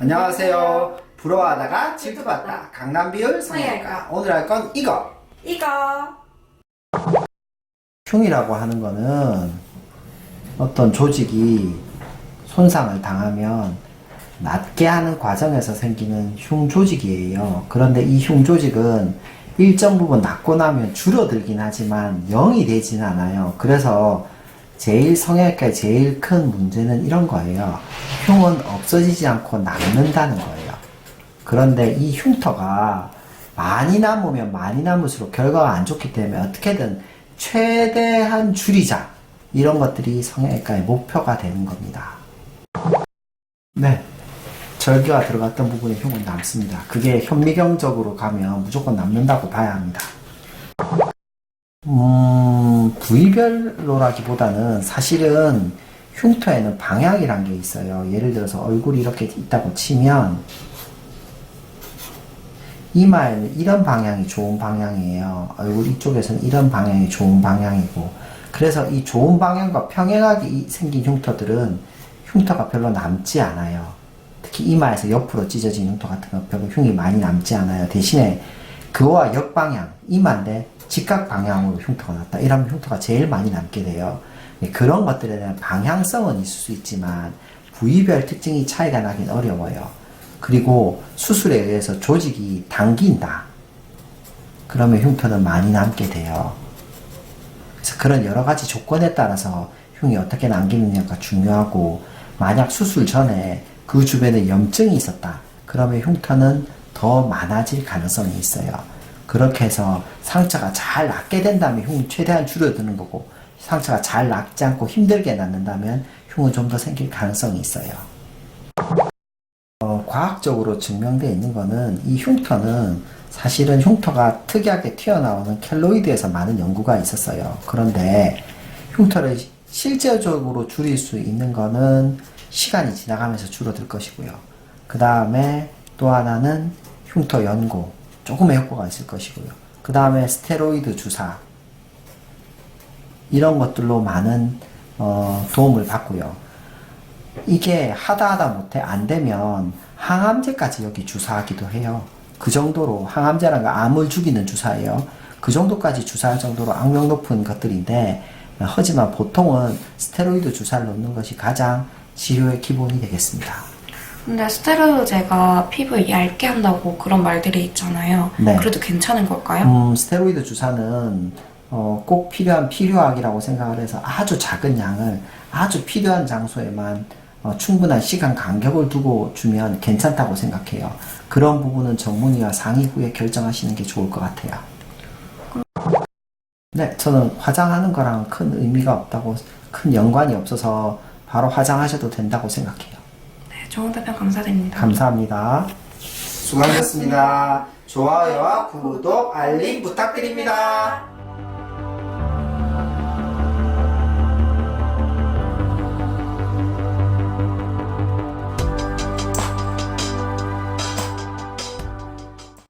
안녕하세요. 부러워하다가 질투받다. 강남 비율 성형외과. 오늘 할 건 이거. 이거 흉이라고 하는 거는 어떤 조직이 손상을 당하면 낫게 하는 과정에서 생기는 흉 조직이에요. 그런데 이 흉 조직은 일정 부분 낫고 나면 줄어들긴 하지만 0이 되진 않아요. 그래서 제일 성형외과의 제일 큰 문제는 이런 거예요. 흉은 없어지지 않고 남는다는 거예요. 그런데 이 흉터가 많이 남으면 많이 남을수록 결과가 안 좋기 때문에 어떻게든 최대한 줄이자. 이런 것들이 성형외과의 목표가 되는 겁니다. 네. 절개가 들어갔던 부분에 흉은 남습니다. 그게 현미경적으로 가면 무조건 남는다고 봐야 합니다. 음, 부위별로라기보다는 사실은 흉터에는 방향이란 게 있어요. 예를 들어서 얼굴이 이렇게 있다고 치면 이마에는 이런 방향이 좋은 방향이에요. 얼굴 이쪽에서는 이런 방향이 좋은 방향이고 그래서 이 좋은 방향과 평행하게 이- 생긴 흉터들은 흉터가 별로 남지 않아요. 특히 이마에서 옆으로 찢어진 흉터 같은 건 별로 흉이 많이 남지 않아요. 대신에 그와 역방향, 이마인데 직각 방향으로 흉터가 났다. 이러면 흉터가 제일 많이 남게 돼요. 네, 그런 것들에 대한 방향성은 있을 수 있지만 부위별 특징이 차이가 나긴 어려워요. 그리고 수술에 의해서 조직이 당긴다. 그러면 흉터는 많이 남게 돼요. 그래서 그런 여러 가지 조건에 따라서 흉이 어떻게 남기느냐가 중요하고 만약 수술 전에 그 주변에 염증이 있었다. 그러면 흉터는 더 많아질 가능성이 있어요. 그렇게 해서 상처가 잘 낫게 된다면 흉이 최대한 줄어드는 거고 상처가 잘 낫지 않고 힘들게 낫는다면 흉은 좀 더 생길 가능성이 있어요. 어, 과학적으로 증명되어 있는 거는 이 흉터는 사실은 흉터가 특이하게 튀어나오는 켈로이드에서 많은 연구가 있었어요. 그런데 흉터를 실제적으로 줄일 수 있는 거는 시간이 지나가면서 줄어들 것이고요. 그 다음에 또 하나는 흉터 연고, 조금의 효과가 있을 것이고요. 그 다음에 스테로이드 주사, 이런 것들로 많은 어, 도움을 받고요. 이게 하다 하다 못해 안 되면 항암제까지 여기 주사하기도 해요. 그 정도로 항암제라는 거 암을 죽이는 주사예요. 그 정도까지 주사할 정도로 악명 높은 것들인데 어, 하지만 보통은 스테로이드 주사를 놓는 것이 가장 치료의 기본이 되겠습니다. 근데 스테로이드제가 피부를 얇게 한다고 그런 말들이 있잖아요. 네. 그래도 괜찮은 걸까요? 음, 스테로이드 주사는 어, 꼭 필요한 필요악이라고 생각을 해서 아주 작은 양을 아주 필요한 장소에만 어, 충분한 시간 간격을 두고 주면 괜찮다고 생각해요. 그런 부분은 전문의와 상의 후에 결정하시는 게 좋을 것 같아요. 네, 저는 화장하는 거랑 큰 의미가 없다고, 큰 연관이 없어서 바로 화장하셔도 된다고 생각해요. 네, 좋은 답변 감사드립니다. 감사합니다. 수고하셨습니다. 좋아요와 구독, 알림 부탁드립니다.